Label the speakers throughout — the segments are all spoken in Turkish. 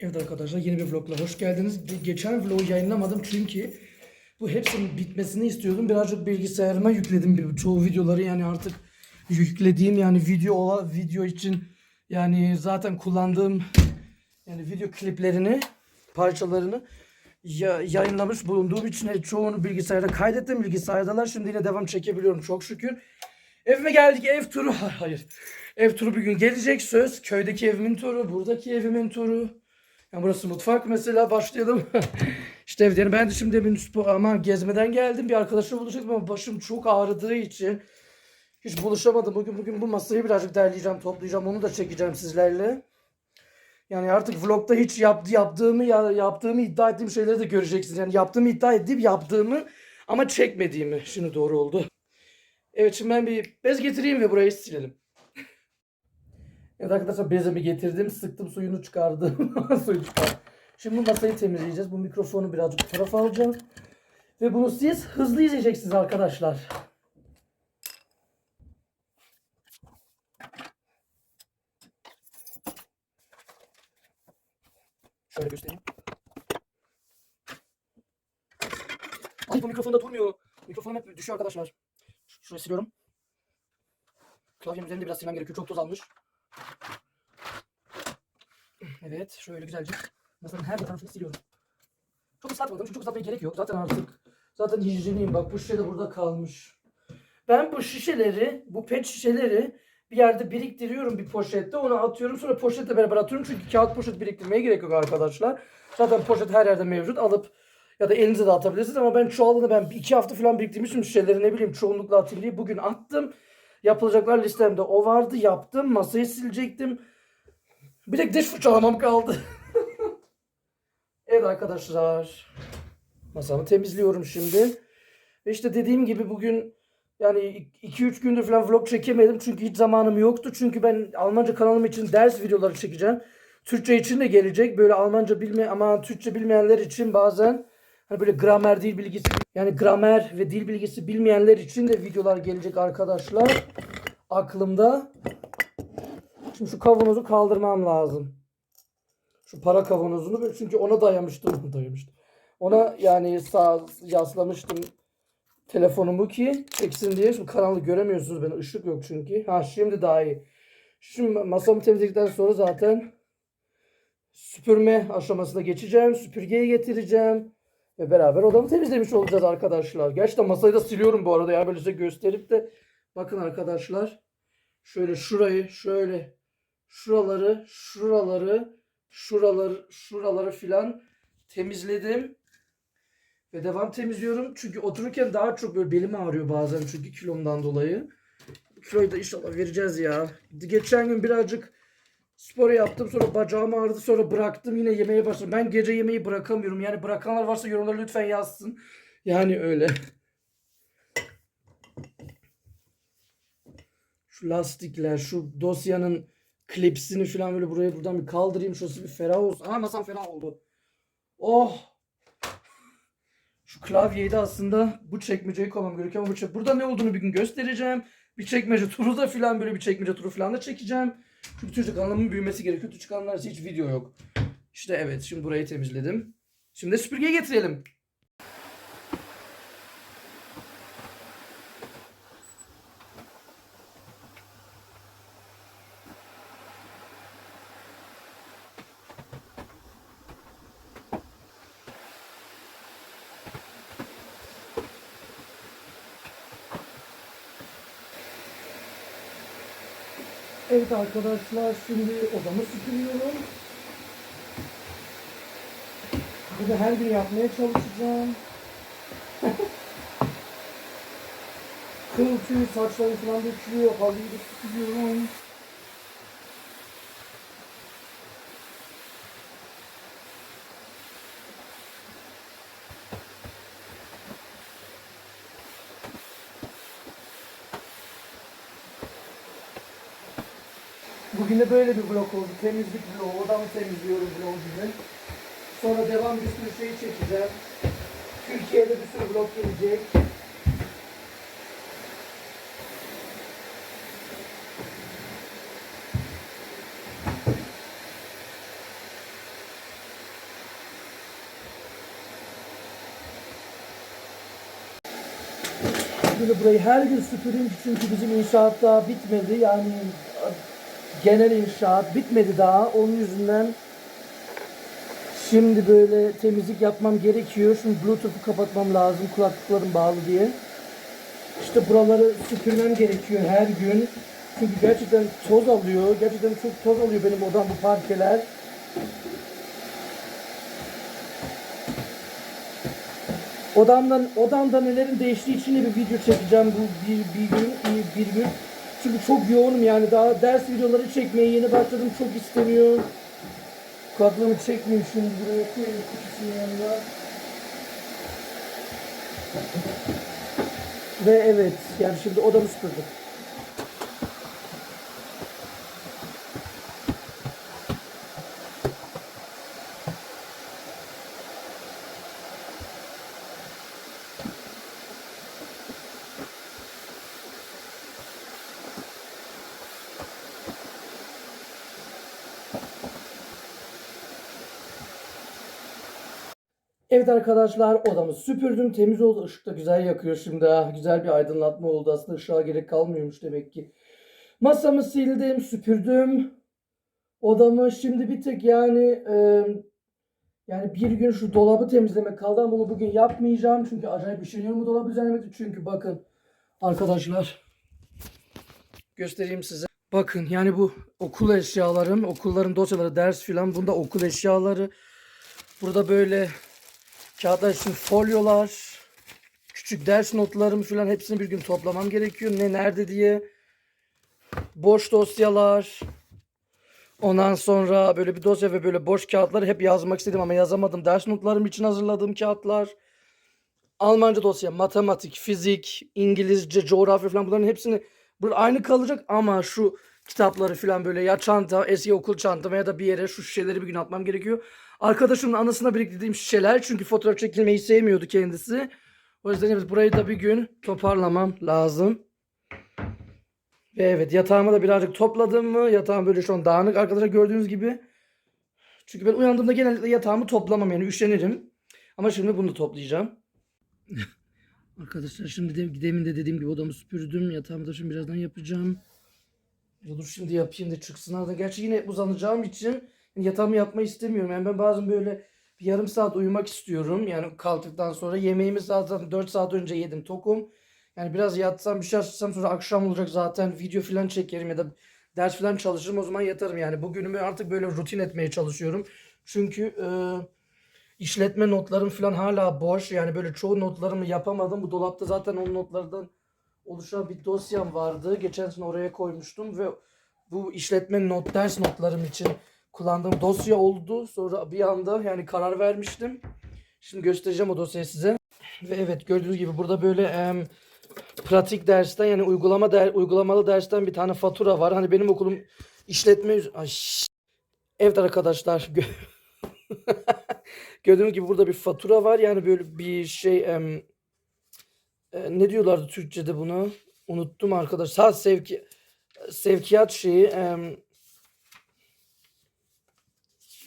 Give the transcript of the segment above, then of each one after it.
Speaker 1: Evet arkadaşlar yeni bir vlogla hoş geldiniz. Ge- Geçen vlogu yayınlamadım çünkü bu hepsinin bitmesini istiyordum. Birazcık bilgisayarıma yükledim bir- çoğu videoları yani artık yüklediğim yani video ola video için yani zaten kullandığım yani video kliplerini parçalarını ya, yayınlamış bulunduğum için çoğunu bilgisayara kaydettim. Bilgisayardalar. Şimdi yine devam çekebiliyorum çok şükür. Evime geldik ev turu. Hayır. Ev turu bir gün gelecek söz. Köydeki evimin turu, buradaki evimin turu. Yani burası mutfak mesela başlayalım. işte evlerim. Ben de şimdi bir spor ama gezmeden geldim. Bir arkadaşla buluşacaktım ama başım çok ağrıdığı için hiç buluşamadım. Bugün bugün bu masayı birazcık derleyeceğim, toplayacağım. Onu da çekeceğim sizlerle. Yani artık vlogda hiç yaptı, yaptığımı ya yaptığımı iddia ettiğim şeyleri de göreceksiniz. Yani yaptığımı iddia edip yaptığımı ama çekmediğimi. Şimdi doğru oldu. Evet şimdi ben bir bez getireyim ve burayı silelim. Evet arkadaşlar bezimi getirdim. Sıktım suyunu çıkardım. Suyu çıkardım. Şimdi bu masayı temizleyeceğiz. Bu mikrofonu birazcık bu tarafa alacağım. Ve bunu siz hızlı izleyeceksiniz arkadaşlar. Şöyle göstereyim. Ay bu mikrofonda durmuyor. Mikrofon hep düşüyor arkadaşlar. Şurayı siliyorum. Klavyenin üzerinde biraz silmem gerekiyor. Çok toz almış. Evet. Şöyle güzelce. Masanın her bir tarafını siliyorum. Çok ıslatmadım. Çünkü çok ıslatmaya gerek yok. Zaten artık. Zaten hijyeniyim. Bak bu şişe de burada kalmış. Ben bu şişeleri, bu pet şişeleri bir yerde biriktiriyorum bir poşette. Onu atıyorum. Sonra poşetle beraber atıyorum. Çünkü kağıt poşet biriktirmeye gerek yok arkadaşlar. Zaten poşet her yerde mevcut. Alıp ya da elinize de atabilirsiniz ama ben çoğalını ben iki hafta falan biriktirmişim şişeleri ne bileyim çoğunlukla atayım diye bugün attım. Yapılacaklar listemde o vardı yaptım masayı silecektim. Bir de diş fırçalamam kaldı. evet arkadaşlar. Masamı temizliyorum şimdi. Ve işte dediğim gibi bugün yani 2-3 gündür falan vlog çekemedim çünkü hiç zamanım yoktu. Çünkü ben Almanca kanalım için ders videoları çekeceğim. Türkçe için de gelecek. Böyle Almanca bilme ama Türkçe bilmeyenler için bazen hani böyle gramer dil bilgisi yani gramer ve dil bilgisi bilmeyenler için de videolar gelecek arkadaşlar. Aklımda. Şimdi şu kavanozu kaldırmam lazım. Şu para kavanozunu çünkü ona dayamıştım. dayamıştım. Ona yani sağ yaslamıştım telefonumu ki çeksin diye. Şimdi karanlık göremiyorsunuz beni. ışık yok çünkü. Ha şimdi daha iyi. Şimdi masamı temizledikten sonra zaten süpürme aşamasına geçeceğim. Süpürgeyi getireceğim. Ve beraber odamı temizlemiş olacağız arkadaşlar. Gerçekten masayı da siliyorum bu arada. Ya böyle size gösterip de bakın arkadaşlar. Şöyle şurayı şöyle şuraları şuraları şuraları şuraları filan temizledim. Ve devam temizliyorum. Çünkü otururken daha çok böyle belim ağrıyor bazen çünkü kilomdan dolayı. Kiloyu da inşallah vereceğiz ya. Geçen gün birazcık spor yaptım sonra bacağım ağrıdı sonra bıraktım yine yemeye başladım. Ben gece yemeği bırakamıyorum. Yani bırakanlar varsa yorumlara lütfen yazsın. Yani öyle. Şu lastikler, şu dosyanın klipsini falan böyle buraya buradan bir kaldırayım. Şurası bir ferah olsun. Aa masam ferah oldu. Oh! Şu klavyeyi de aslında bu çekmeceye koymam gerekiyor ama bu çek- burada ne olduğunu bir gün göstereceğim. Bir çekmece turu da filan böyle bir çekmece turu filan da çekeceğim. Çünkü Türkçe kanalımın büyümesi gerekiyor. Türkçe kanallarda hiç video yok. İşte evet şimdi burayı temizledim. Şimdi de süpürgeyi getirelim. Evet arkadaşlar şimdi odamı süpürüyorum. Bunu her gün yapmaya çalışacağım. Kıl tüy saçlarım falan dökülüyor. Halıyı da süpürüyorum. Yine böyle bir blok oldu. Temizlik bloğu, odamı temizliyorum bloğu gibi. Sonra devam bir sürü şey çekeceğim. Türkiye'de bir sürü blok gelecek. Şimdi burayı her gün süpüreyim çünkü bizim inşaat daha bitmedi. Yani genel inşaat bitmedi daha. Onun yüzünden şimdi böyle temizlik yapmam gerekiyor. Şimdi Bluetooth'u kapatmam lazım kulaklıklarım bağlı diye. İşte buraları süpürmem gerekiyor her gün. Çünkü gerçekten toz alıyor. Gerçekten çok toz alıyor benim odam bu parkeler. Odamdan odamda nelerin değiştiği için de bir video çekeceğim bu bir, bir gün bir, bir gün. Çünkü çok yoğunum yani daha ders videoları çekmeye yeni başladım çok istemiyorum. Kulaklığımı çekmeyeyim şimdi buraya koyayım kutusunun yanına. Ve evet yani şimdi odamı süpürdüm. Evet arkadaşlar odamı süpürdüm. Temiz oldu. Işık da güzel yakıyor şimdi. Güzel bir aydınlatma oldu. Aslında ışığa gerek kalmıyormuş demek ki. Masamı sildim, süpürdüm. Odamı şimdi bir tek yani e, yani bir gün şu dolabı temizlemek kaldı ama bunu bugün yapmayacağım. Çünkü acayip üşeniyorum bu dolabı düzenlemekte. Çünkü bakın arkadaşlar göstereyim size. Bakın yani bu okul eşyalarım, okulların dosyaları, ders filan. Bunda okul eşyaları. Burada böyle Kağıtlar için folyolar, küçük ders notlarımı falan hepsini bir gün toplamam gerekiyor. Ne nerede diye. Boş dosyalar. Ondan sonra böyle bir dosya ve böyle boş kağıtları hep yazmak istedim ama yazamadım. Ders notlarım için hazırladığım kağıtlar. Almanca dosya, matematik, fizik, İngilizce, coğrafya falan bunların hepsini burada aynı kalacak ama şu kitapları falan böyle ya çanta, eski okul çantama ya da bir yere şu şişeleri bir gün atmam gerekiyor. Arkadaşımın anısına biriktirdiğim şişeler çünkü fotoğraf çekilmeyi sevmiyordu kendisi. O yüzden evet, burayı da bir gün toparlamam lazım. Ve evet yatağımı da birazcık topladım mı? Yatağım böyle şu an dağınık arkadaşlar gördüğünüz gibi. Çünkü ben uyandığımda genellikle yatağımı toplamam yani üşenirim. Ama şimdi bunu toplayacağım. arkadaşlar şimdi de, demin de dediğim gibi odamı süpürdüm. Yatağımı da şimdi birazdan yapacağım. Ya dur şimdi yapayım da çıksın. Gerçi yine uzanacağım için yatağımı yapmayı istemiyorum. Yani ben bazen böyle bir yarım saat uyumak istiyorum. Yani kalktıktan sonra yemeğimi zaten 4 saat önce yedim tokum. Yani biraz yatsam bir şey açsam sonra akşam olacak zaten video falan çekerim ya da ders falan çalışırım o zaman yatarım. Yani bugünümü artık böyle rutin etmeye çalışıyorum. Çünkü e, işletme notlarım falan hala boş. Yani böyle çoğu notlarımı yapamadım. Bu dolapta zaten o notlardan oluşan bir dosyam vardı. Geçen sene oraya koymuştum ve bu işletme not ders notlarım için kullandığım dosya oldu. Sonra bir anda yani karar vermiştim. Şimdi göstereceğim o dosyayı size. Ve evet gördüğünüz gibi burada böyle em, pratik dersten yani uygulama der, uygulamalı dersten bir tane fatura var. Hani benim okulum işletme Ay. Evet arkadaşlar gö- gördüğünüz gibi burada bir fatura var. Yani böyle bir şey em, e, ne diyorlardı Türkçe'de bunu? Unuttum arkadaş. Ha sevki sevkiyat şeyi em,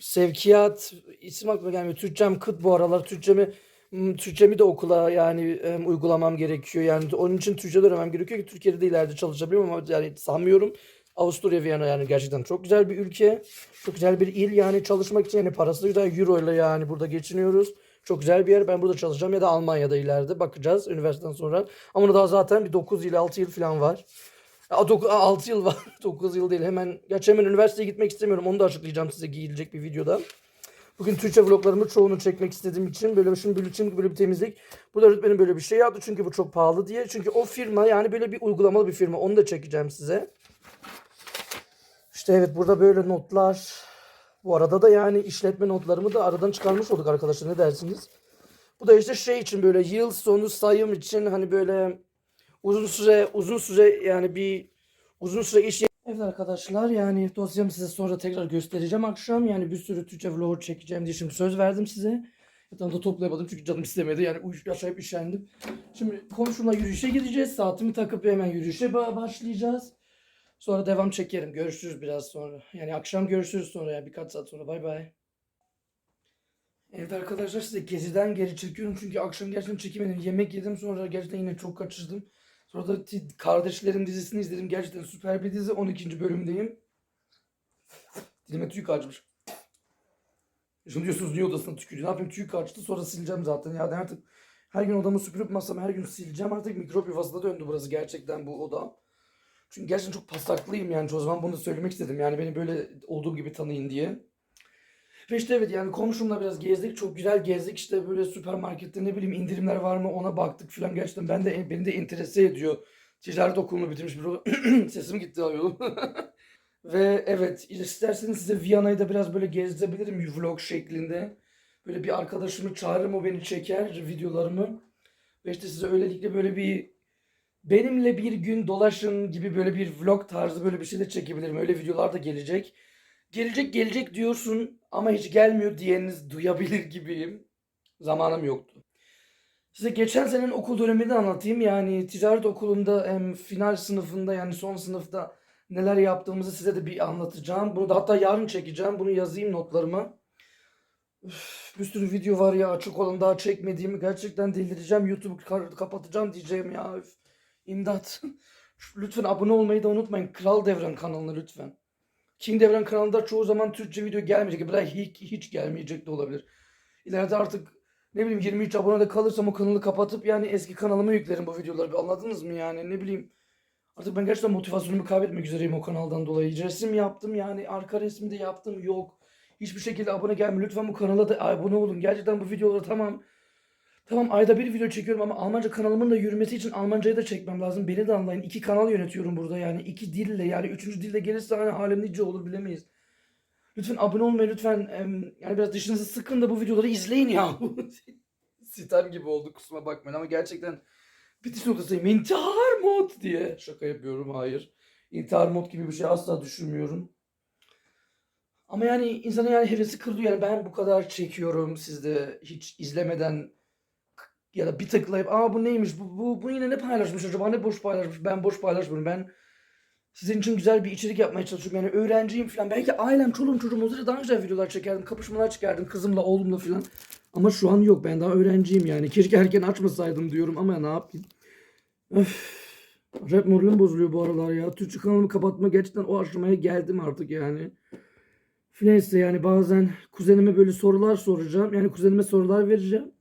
Speaker 1: sevkiyat isim aklıma gelmiyor. Türkçem kıt bu aralar. Türkçemi Türkçemi de okula yani em, uygulamam gerekiyor. Yani onun için Türkçe öğrenmem gerekiyor ki Türkiye'de de ileride çalışabilirim ama yani sanmıyorum. Avusturya Viyana yani gerçekten çok güzel bir ülke. Çok güzel bir il yani çalışmak için yani parası da güzel. Euro ile yani burada geçiniyoruz. Çok güzel bir yer. Ben burada çalışacağım ya da Almanya'da ileride bakacağız üniversiteden sonra. Ama daha zaten bir 9 yıl 6 yıl falan var. 6 yıl var. 9 yıl değil. Hemen gerçi hemen üniversiteye gitmek istemiyorum. Onu da açıklayacağım size gelecek bir videoda. Bugün Türkçe vloglarımı çoğunu çekmek istediğim için böyle şimdi böyle için böyle bir temizlik. Burada öğretmenim böyle bir şey yaptı çünkü bu çok pahalı diye. Çünkü o firma yani böyle bir uygulamalı bir firma. Onu da çekeceğim size. İşte evet burada böyle notlar. Bu arada da yani işletme notlarımı da aradan çıkarmış olduk arkadaşlar ne dersiniz? Bu da işte şey için böyle yıl sonu sayım için hani böyle uzun süre uzun süre yani bir uzun süre iş Evet arkadaşlar yani dosyamı size sonra tekrar göstereceğim akşam. Yani bir sürü Türkçe vlog çekeceğim diye şimdi söz verdim size. Yatağımı da toplayamadım çünkü canım istemedi. Yani uy- yaşayıp üşendim. Şimdi komşumla yürüyüşe gideceğiz. Saatimi takıp hemen yürüyüşe ba- başlayacağız. Sonra devam çekerim. Görüşürüz biraz sonra. Yani akşam görüşürüz sonra yani birkaç saat sonra. Bay bay. Evet arkadaşlar size geziden geri çekiyorum çünkü akşam gerçekten çekemedim. Yemek yedim sonra gerçekten yine çok kaçırdım. Sonra da Kardeşlerim dizisini izledim. Gerçekten süper bir dizi. 12. bölümdeyim. Dilime tüy kaçmış. Şimdi diyorsunuz niye odasına tükürüyor? Ne yapayım tüy kaçtı sonra sileceğim zaten. Ya artık her gün odamı süpürüp masamı her gün sileceğim. Artık mikrop yuvasına döndü burası gerçekten bu oda. Çünkü gerçekten çok pasaklıyım yani. O zaman bunu söylemek istedim. Yani beni böyle olduğum gibi tanıyın diye. Ve işte evet yani komşumla biraz gezdik. Çok güzel gezdik. İşte böyle süpermarkette ne bileyim indirimler var mı ona baktık falan. Gerçekten ben de beni de interese ediyor. Ticaret okulunu bitirmiş bir sesim gitti ayol. Ve evet isterseniz size Viyana'yı da biraz böyle gezdirebilirim vlog şeklinde. Böyle bir arkadaşımı çağırırım o beni çeker videolarımı. Ve işte size öylelikle böyle bir benimle bir gün dolaşın gibi böyle bir vlog tarzı böyle bir şey de çekebilirim. Öyle videolar da gelecek. Gelecek gelecek diyorsun ama hiç gelmiyor diyeniz duyabilir gibiyim. Zamanım yoktu. Size geçen senenin okul dönemini anlatayım. Yani ticaret okulunda hem final sınıfında yani son sınıfta neler yaptığımızı size de bir anlatacağım. Bunu da hatta yarın çekeceğim. Bunu yazayım notlarıma. Üf, bir sürü video var ya açık olan daha çekmediğimi gerçekten delireceğim. YouTube kar- kapatacağım diyeceğim ya. Üf, İmdat. Lütfen abone olmayı da unutmayın. Kral Devran kanalına lütfen. King Devran kanalında çoğu zaman Türkçe video gelmeyecek. Belki hiç, hiç gelmeyecek de olabilir. İleride artık ne bileyim 23 abone de kalırsam o kanalı kapatıp yani eski kanalıma yüklerim bu videoları. Anladınız mı yani ne bileyim. Artık ben gerçekten motivasyonumu kaybetmek üzereyim o kanaldan dolayı. Resim yaptım yani arka resmi de yaptım yok. Hiçbir şekilde abone gelmiyor. Lütfen bu kanala da abone olun. Gerçekten bu videoları tamam. Tamam ayda bir video çekiyorum ama Almanca kanalımın da yürümesi için Almancayı da çekmem lazım. Beni de anlayın. İki kanal yönetiyorum burada yani. iki dille yani. Üçüncü dilde gelirse hani halim nice olur bilemeyiz. Lütfen abone olmayı lütfen yani biraz dişinizi sıkın da bu videoları izleyin ya. Sitem gibi oldu kusura bakmayın ama gerçekten bitiş noktasındayım. İntihar mod diye şaka yapıyorum hayır. İntihar mod gibi bir şey asla düşünmüyorum. Ama yani insanın yani hevesi kırılıyor yani ben bu kadar çekiyorum siz de hiç izlemeden ya da bir tıklayıp aa bu neymiş bu, bu, bu yine ne paylaşmış acaba ne boş paylaşmış ben boş paylaşmıyorum ben sizin için güzel bir içerik yapmaya çalışıyorum yani öğrenciyim falan belki ailem çoluğum çocuğum olsaydı daha güzel videolar çekerdim kapışmalar çıkardım kızımla oğlumla falan ama şu an yok ben daha öğrenciyim yani keşke erken açmasaydım diyorum ama ne yapayım Öf. Rap moralim bozuluyor bu aralar ya. Türkçe kanalımı kapatma gerçekten o aşamaya geldim artık yani. Neyse yani bazen kuzenime böyle sorular soracağım. Yani kuzenime sorular vereceğim.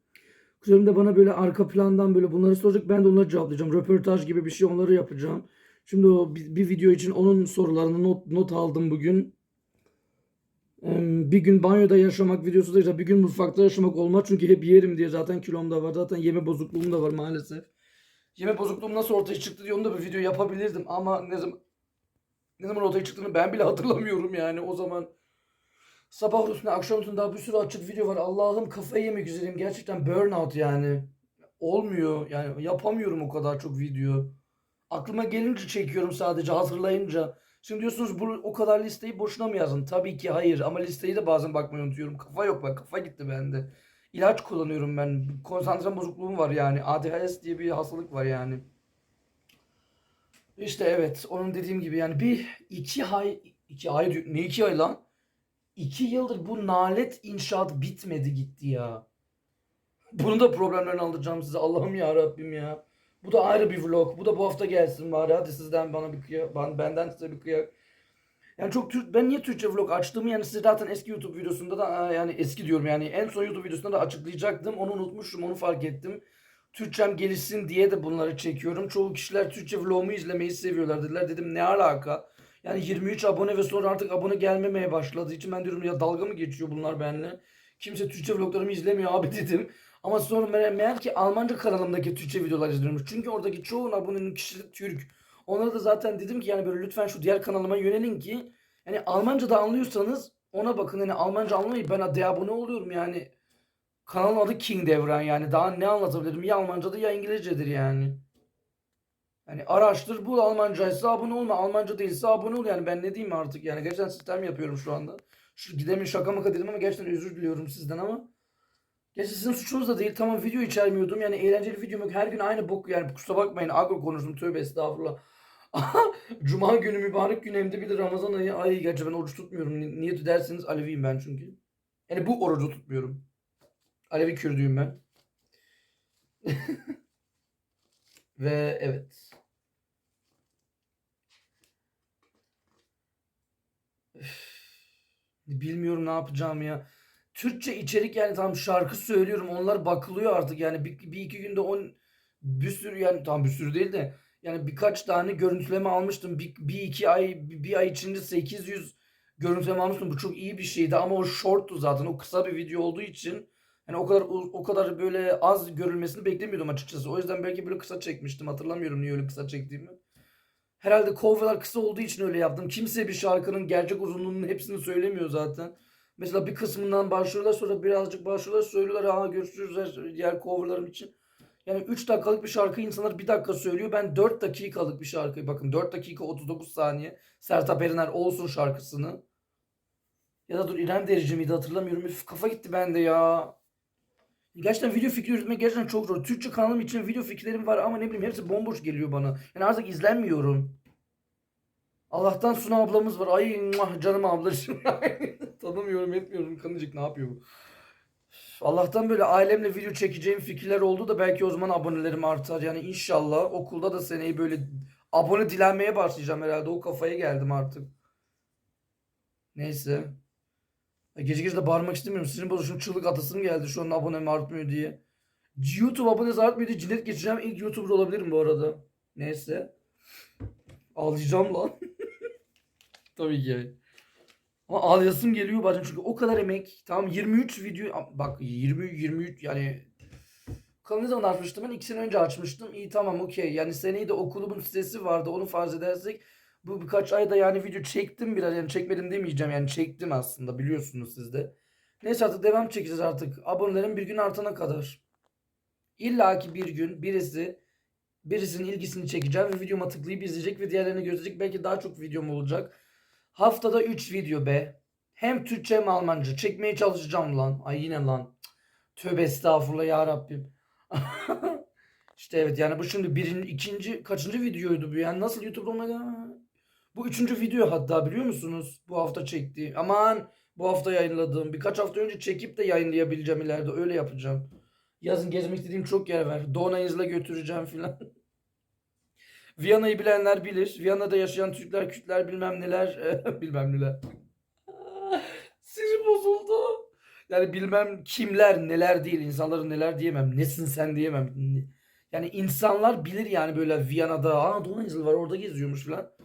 Speaker 1: Kuzenim de bana böyle arka plandan böyle bunları soracak. Ben de onları cevaplayacağım. Röportaj gibi bir şey onları yapacağım. Şimdi o bir, bir video için onun sorularını not, not aldım bugün. Bir gün banyoda yaşamak videosu da işte bir gün mutfakta yaşamak olmaz. Çünkü hep yerim diye zaten kilom da var. Zaten yeme bozukluğum da var maalesef. Yeme bozukluğum nasıl ortaya çıktı diye onu da bir video yapabilirdim. Ama ne zaman ne zaman ortaya çıktığını ben bile hatırlamıyorum yani o zaman. Sabah üstüne akşam üstüne daha bir sürü açık video var. Allah'ım kafayı yemek üzereyim. Gerçekten burnout yani. Olmuyor yani yapamıyorum o kadar çok video. Aklıma gelince çekiyorum sadece hazırlayınca. Şimdi diyorsunuz bu o kadar listeyi boşuna mı yazdın? Tabii ki hayır ama listeyi de bazen bakmayı unutuyorum. Kafa yok bak kafa gitti bende. İlaç kullanıyorum ben. Konsantre bozukluğum var yani. ADHS diye bir hastalık var yani. İşte evet onun dediğim gibi yani bir iki ay iki ay ne iki ay lan? İki yıldır bu nalet inşaat bitmedi gitti ya. Bunu da problemlerini anlatacağım size. Allah'ım ya Rabbim ya. Bu da ayrı bir vlog. Bu da bu hafta gelsin bari. Hadi sizden bana bir kıyak. ben- Benden size bir kıyak. Yani çok Türk ben niye Türkçe vlog açtığımı yani size zaten eski YouTube videosunda da yani eski diyorum yani en son YouTube videosunda da açıklayacaktım. Onu unutmuşum, onu fark ettim. Türkçem gelişsin diye de bunları çekiyorum. Çoğu kişiler Türkçe vlogumu izlemeyi seviyorlar dediler. Dedim ne alaka? Yani 23 abone ve sonra artık abone gelmemeye başladığı için ben diyorum ya dalga mı geçiyor bunlar benimle? Kimse Türkçe vloglarımı izlemiyor abi dedim. Ama sonra meğer, meğer ki Almanca kanalımdaki Türkçe videolar izliyormuş. Çünkü oradaki çoğun abonenin kişisi Türk. Onlara da zaten dedim ki yani böyle lütfen şu diğer kanalıma yönelin ki yani Almanca da anlıyorsanız ona bakın. Yani Almanca anlamayıp ben de abone oluyorum yani. Kanalın adı King Devran yani. Daha ne anlatabilirim? Ya Almancadır ya İngilizcedir yani. Yani araştır bul Almancaysa abone olma. Almanca değilse abone ol yani. Ben ne diyeyim artık yani. Gerçekten sistem yapıyorum şu anda. Şu gidemin şaka maka dedim ama gerçekten özür diliyorum sizden ama. Gerçi sizin suçunuz da değil. Tamam video içermiyordum. Yani eğlenceli videom yok. Her gün aynı bok yani. Kusura bakmayın. Agro konuştum. Tövbe estağfurullah. Cuma günü mübarek gün hem de bir de Ramazan ayı. Ay gerçi ben oruç tutmuyorum. Ni- Niye derseniz Aleviyim ben çünkü. Yani bu orucu tutmuyorum. Alevi Kürdüyüm ben. Ve evet. Bilmiyorum ne yapacağım ya. Türkçe içerik yani tam şarkı söylüyorum. Onlar bakılıyor artık yani bir, bir iki günde on bir sürü yani tam bir sürü değil de yani birkaç tane görüntüleme almıştım. Bir, bir iki ay bir, bir ay içinde 800 görüntüleme almıştım. Bu çok iyi bir şeydi ama o shorttu zaten. O kısa bir video olduğu için yani o kadar o kadar böyle az görülmesini beklemiyordum açıkçası. O yüzden belki böyle kısa çekmiştim. Hatırlamıyorum niye öyle kısa çektiğimi. Herhalde coverlar kısa olduğu için öyle yaptım. Kimse bir şarkının gerçek uzunluğunun hepsini söylemiyor zaten. Mesela bir kısmından başlıyorlar sonra birazcık başlıyorlar söylüyorlar. Aa görüşürüz diğer coverlarım için. Yani 3 dakikalık bir şarkı insanlar 1 dakika söylüyor. Ben 4 dakikalık bir şarkıyı bakın 4 dakika 39 saniye Sertab Erener olsun şarkısını. Ya da dur İrem Derici miydi hatırlamıyorum. Üf, kafa gitti bende ya. Gerçekten video fikri üretmek gerçekten çok zor. Türkçe kanalım için video fikirlerim var ama ne bileyim hepsi bomboş geliyor bana. Yani artık izlenmiyorum. Allah'tan Suna ablamız var. Ay muah, canım ablacığım. Tanımıyorum etmiyorum. Kanıcık ne yapıyor bu? Allah'tan böyle ailemle video çekeceğim fikirler oldu da belki o zaman abonelerim artar. Yani inşallah okulda da seneyi böyle abone dilenmeye başlayacağım herhalde. O kafaya geldim artık. Neyse. Gece gece de bağırmak istemiyorum. Sinir bozuşum çığlık atasım geldi şu an abonem artmıyor diye. YouTube abonesi artmıyor diye cinnet geçireceğim. İlk YouTuber olabilirim bu arada. Neyse. Ağlayacağım lan. Tabii ki. Ama ağlayasım geliyor bazen çünkü o kadar emek. Tamam 23 video bak 20 23 yani kanalı ne zaman açmıştım ben? 2 sene önce açmıştım. İyi tamam okey. Yani seneyi de okulumun stresi vardı. Onu farz edersek bu birkaç ayda yani video çektim biraz. Yani çekmedim demeyeceğim. Yani çektim aslında biliyorsunuz siz de. Neyse artık devam çekeceğiz artık. Abonelerim bir gün artana kadar. İlla ki bir gün birisi birisinin ilgisini çekeceğim ve videoma tıklayıp izleyecek ve diğerlerini gösterecek. Belki daha çok videom olacak. Haftada 3 video be. Hem Türkçe hem Almanca. Çekmeye çalışacağım lan. Ay yine lan. Tövbe estağfurullah ya Rabbim. işte evet yani bu şimdi birinci, ikinci, kaçıncı videoydu bu yani nasıl YouTube'da olmaya Bu üçüncü video hatta biliyor musunuz? Bu hafta çektiğim. Aman bu hafta yayınladığım. Birkaç hafta önce çekip de yayınlayabileceğim ileride. Öyle yapacağım. Yazın gezmek istediğim çok yer var. Donayız'la götüreceğim filan. Viyana'yı bilenler bilir. Viyana'da yaşayan Türkler, Kürtler bilmem neler. bilmem neler. Sinir bozuldu. Yani bilmem kimler neler değil. insanların neler diyemem. Nesin sen diyemem. Yani insanlar bilir yani böyle Viyana'da. Aa Donayızlı var orada geziyormuş falan.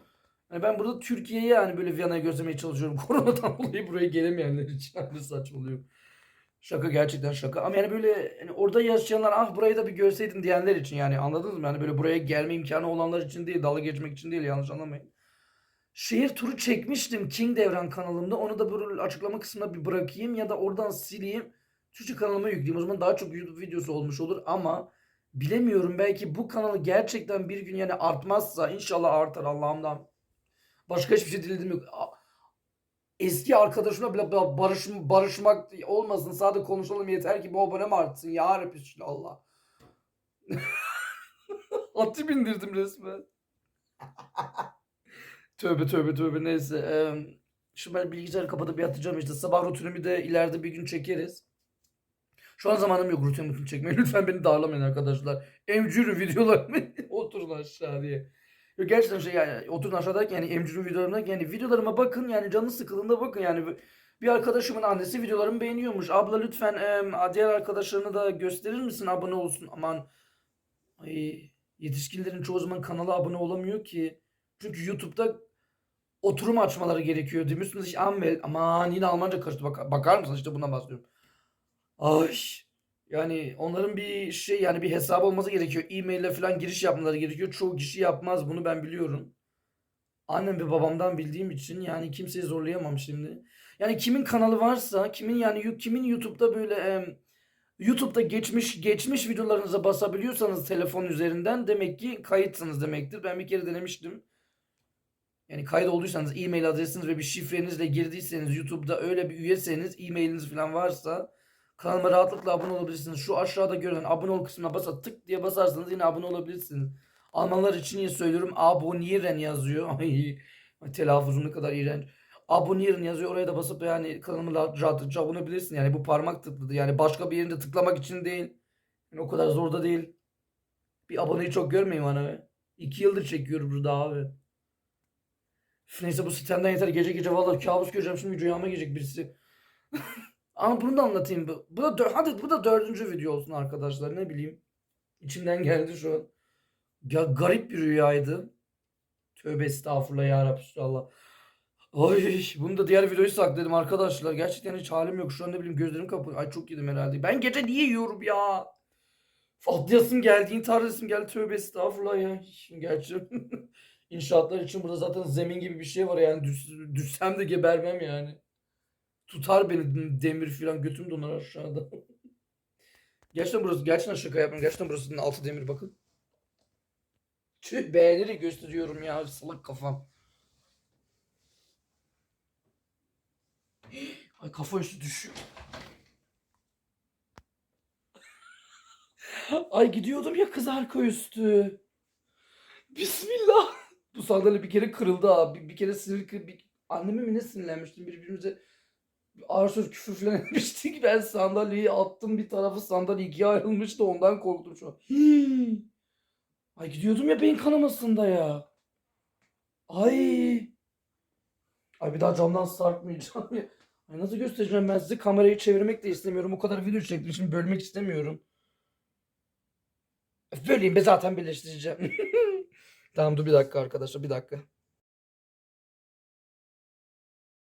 Speaker 1: Yani ben burada Türkiye'yi yani böyle Viyana'yı gözlemeye çalışıyorum. Koronadan dolayı buraya gelemeyenler için. Ne saçmalıyorum. Şaka gerçekten şaka. Ama yani böyle hani orada yaşayanlar ah burayı da bir görseydin diyenler için yani anladınız mı? Yani böyle buraya gelme imkanı olanlar için değil, dalga geçmek için değil yanlış anlamayın. Şehir turu çekmiştim King Devran kanalımda. Onu da böyle açıklama kısmına bir bırakayım ya da oradan sileyim. Türkçe kanalıma yükleyeyim. O zaman daha çok YouTube videosu olmuş olur ama bilemiyorum belki bu kanalı gerçekten bir gün yani artmazsa inşallah artar Allah'ımdan. Başka hiçbir şey diledim yok eski arkadaşımla bile barış, barışmak olmasın. Sadece konuşalım yeter ki bu abonem artsın. Ya Rabbi Allah. Atı bindirdim resmen. tövbe tövbe tövbe neyse. Ee, şu ben bilgisayarı kapatıp yatacağım işte. Sabah rutinimi de ileride bir gün çekeriz. Şu an zamanım yok rutin rutin çekmeye. Lütfen beni darlamayın arkadaşlar. Emcürü videolarımı oturun aşağı diye. Yok gerçekten şey yani oturun aşağıdaki yani emcinin videolarına yani videolarıma bakın yani canı sıkıldığında bakın yani bir arkadaşımın annesi videolarımı beğeniyormuş. Abla lütfen e, diğer arkadaşlarını da gösterir misin abone olsun. Aman ay, yetişkinlerin çoğu zaman kanala abone olamıyor ki. Çünkü YouTube'da oturum açmaları gerekiyor. Demişsiniz işte Amel aman yine Almanca karıştı. Bak, bakar mısın işte bundan bahsediyorum. Ay yani onların bir şey yani bir hesap olması gerekiyor. E-mail ile falan giriş yapmaları gerekiyor. Çoğu kişi yapmaz bunu ben biliyorum. Annem ve babamdan bildiğim için yani kimseyi zorlayamam şimdi. Yani kimin kanalı varsa, kimin yani kimin YouTube'da böyle e, YouTube'da geçmiş geçmiş videolarınıza basabiliyorsanız telefon üzerinden demek ki kayıtsınız demektir. Ben bir kere denemiştim. Yani kayıt olduysanız e-mail adresiniz ve bir şifrenizle girdiyseniz YouTube'da öyle bir üyeseniz e-mailiniz falan varsa Kanalıma rahatlıkla abone olabilirsiniz. Şu aşağıda görülen abone ol kısmına basa tık diye basarsanız yine abone olabilirsiniz. Almanlar için niye söylüyorum? Abonnieren yazıyor. Ay telaffuzum ne kadar iğrenç. Abonnieren yazıyor. Oraya da basıp yani kanalıma rahatlıkla abone olabilirsin. Yani bu parmak tıkladı. Yani başka bir yerinde tıklamak için değil. Yani o kadar zor da değil. Bir aboneyi çok görmeyin bana be. İki yıldır çekiyorum burada abi. Neyse bu sitemden yeter. Gece gece vallahi kabus göreceğim. Şimdi rüyama girecek birisi. Ama bunu da anlatayım. Bu, bu da dö- hadi bu da dördüncü video olsun arkadaşlar. Ne bileyim. İçimden geldi şu an. Ya garip bir rüyaydı. Tövbe estağfurullah ya Rabbi. Ay bunu da diğer videoyu sakladım arkadaşlar. Gerçekten hiç halim yok. Şu an ne bileyim gözlerim kapalı. Ay çok yedim herhalde. Ben gece niye yiyorum ya? Atlayasım geldi. intihar edesim geldi. Tövbe estağfurullah ya. Gerçi inşaatlar için burada zaten zemin gibi bir şey var yani. Düş, düşsem de gebermem yani. Tutar beni demir filan götüm donar aşağıda. gerçekten burası gerçekten şaka yapmıyorum. Gerçekten burasının altı demir bakın. Tüh beğeniri gösteriyorum ya salak kafam. Ay kafa üstü düşüyor. Ay gidiyordum ya kız arka üstü. Bismillah. Bu sandalye bir kere kırıldı abi. Bir, bir kere sinir bir anneme mi ne sinirlenmiştim birbirimize ağır söz küfür falan etmiştik. Ben sandalyeyi attım bir tarafı sandalye ikiye ayrılmıştı ondan korktum şu an. Hii. Ay gidiyordum ya beyin kanamasında ya. Ay. Ay bir daha camdan sarkmayacağım ya. Ay nasıl göstereceğim ben size kamerayı çevirmek de istemiyorum. O kadar video çektim şimdi bölmek istemiyorum. Böleyim be zaten birleştireceğim. tamam dur bir dakika arkadaşlar bir dakika.